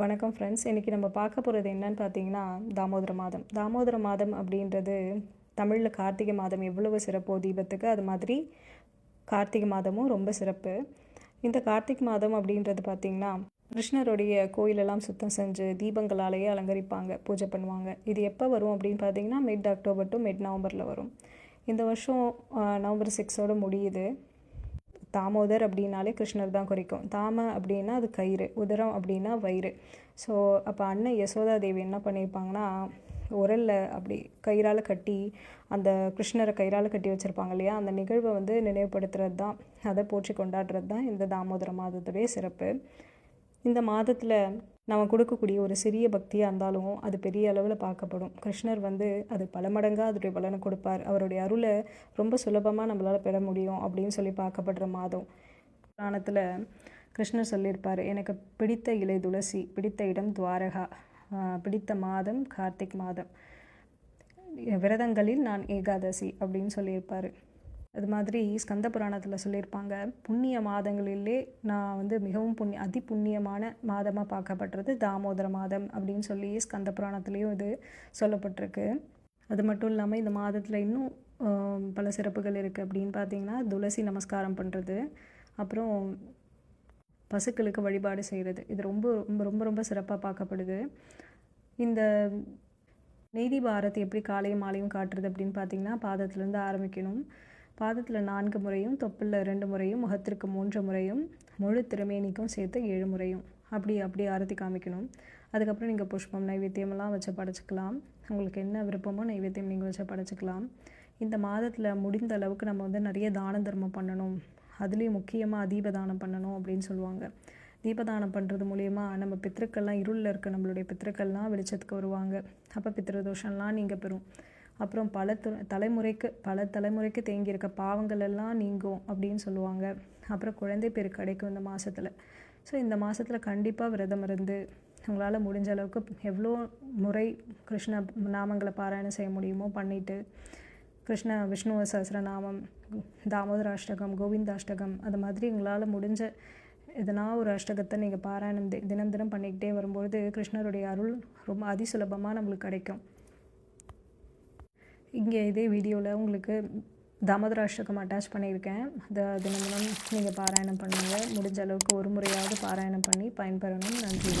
வணக்கம் ஃப்ரெண்ட்ஸ் இன்றைக்கி நம்ம பார்க்க போகிறது என்னன்னு பார்த்தீங்கன்னா தாமோதர மாதம். தாமோதர மாதம் அப்படின்றது தமிழில் கார்த்திகை மாதம் எவ்வளவு சிறப்போ தீபத்துக்கு? அது மாதிரி கார்த்திகை மாதமும் ரொம்ப சிறப்பு. இந்த கார்த்திகை மாதம் அப்படின்றது பார்த்திங்கன்னா கிருஷ்ணருடைய கோயிலெல்லாம் சுத்தம் செஞ்சு தீபங்களாலேயே அலங்கரிப்பாங்க பூஜை பண்ணுவாங்க. இது எப்போ வரும் அப்படின்னு பார்த்தீங்கன்னா மிட் அக்டோபர் டு மிட் நவம்பரில் வரும். இந்த வருஷம் நவம்பர் சிக்ஸோடு முடியுது. தாமோதர் அப்படின்னாலே கிருஷ்ணர் தான் குறிக்கும். தாம அப்படின்னா அது கயிறு உதரம் அப்படின்னா வயிறு. ஸோ அப்போ அண்ணன் யசோதா தேவி என்ன பண்ணியிருப்பாங்கன்னா உரலில் அப்படி கயிறால் கட்டி அந்த கிருஷ்ணரை கயிறால் கட்டி வச்சுருப்பாங்க இல்லையா? அந்த நிகழ்வை வந்து நினைவுபடுத்துறது தான். அதை போற்றி கொண்டாடுறது தான் இந்த தாமோதர மாதத்துடைய சிறப்பு. இந்த மாதத்தில் நம்ம கொடுக்கக்கூடிய ஒரு சிறிய பக்தியாக இருந்தாலும் அது பெரிய அளவில் பார்க்கப்படும். கிருஷ்ணர் வந்து அது பல மடங்காக அதோடைய பலனை கொடுப்பார். அவருடைய அருளை ரொம்ப சுலபமாக நம்மளால் பெற முடியும் அப்படின்னு சொல்லி பார்க்கப்படுற மாதம். புராணத்தில் கிருஷ்ணர் சொல்லியிருப்பார் எனக்கு பிடித்த இலை துளசி பிடித்த இடம் துவாரகா பிடித்த மாதம் கார்த்திக் மாதம். விரதங்களில் நான் ஏகாதசி அப்படின்னு சொல்லியிருப்பார். அது மாதிரி ஸ்கந்த புராணத்தில் சொல்லியிருப்பாங்க. புண்ணிய மாதங்களிலே நான் வந்து மிகவும் புண்ணிய அதி புண்ணியமான மாதமாக பார்க்கப்படுறது தாமோதர மாதம் அப்படின்னு சொல்லி ஸ்கந்த புராணத்துலேயும் இது சொல்லப்பட்டிருக்கு. அது மட்டும் இல்லாமல் இந்த மாதத்தில் இன்னும் பல சிறப்புகள் இருக்குது அப்படின்னு பார்த்தீங்கன்னா துளசி நமஸ்காரம் பண்ணுறது அப்புறம் பசுக்களுக்கு வழிபாடு செய்கிறது இது ரொம்ப ரொம்ப ரொம்ப ரொம்ப சிறப்பாக பார்க்கப்படுது. இந்த நெய்தி பாரத் எப்படி காலையும் மாலையும் காட்டுறது அப்படின்னு பார்த்தீங்கன்னா பாதத்துலேருந்து ஆரம்பிக்கணும். பாதத்தில் நான்கு முறையும் தொப்பில் ரெண்டு முறையும் முகத்திற்கு மூன்று முறையும் முழு திருமேனிக்கும் சேர்த்து ஏழு முறையும். அப்படி அப்படி ஆரத்தி காமிக்கணும். அதுக்கப்புறம் நீங்கள் புஷ்பம் நைவேத்தியமெல்லாம் வச்சு படைச்சிக்கலாம். உங்களுக்கு என்ன விருப்பமோ நைவேத்தியம் நீங்கள் வச்சு படைச்சிக்கலாம். இந்த மாதத்தில் முடிந்த அளவுக்கு நம்ம வந்து நிறைய தான தர்மம் பண்ணணும். அதுலேயும் முக்கியமாக தீபதானம் பண்ணணும் அப்படின்னு சொல்லுவாங்க. தீபதானம் பண்ணுறது மூலயமா நம்ம பித்திருக்கள்லாம் இருளில் இருக்க நம்மளுடைய பித்திருக்கள்லாம் வெளிச்சத்துக்கு வருவாங்க. அப்போ பித்திருதோஷம்லாம் நீங்கள் பெறும். அப்புறம் பல து தலைமுறைக்கு பல தலைமுறைக்கு தேங்கியிருக்க பாவங்கள் எல்லாம் நீங்கும் அப்படின்னு சொல்லுவாங்க. அப்புறம் குழந்தை பேர் கிடைக்கும் இந்த மாதத்தில் ஸோ இந்த மாதத்தில் கண்டிப்பாக விரதம் இருந்து உங்களால் முடிஞ்ச அளவுக்கு எவ்வளோ முறை கிருஷ்ண நாமங்களை பாராயணம் செய்ய முடியுமோ பண்ணிவிட்டு கிருஷ்ண விஷ்ணு சஹசிரநாமம் தாமோதர அஷ்டகம் கோவிந்தாஷ்டகம் அது மாதிரி உங்களால் முடிஞ்ச எதனா ஒரு அஷ்டகத்தை நீங்கள் பாராயணம் தினம் தினம் பண்ணிக்கிட்டே வரும்பொழுது கிருஷ்ணருடைய அருள் ரொம்ப அதிசுலபமாக நம்மளுக்கு கிடைக்கும். இங்கே இதே வீடியோவில் உங்களுக்கு தாமோதர அட்டாச் பண்ணியிருக்கேன். அதை தினம் தினம் நீங்கள் பாராயணம் பண்ணுங்கள் முடிஞ்ச அளவுக்கு ஒரு முறையாவது பாராயணம் பண்ணி பயன்பெறணும். நன்றி.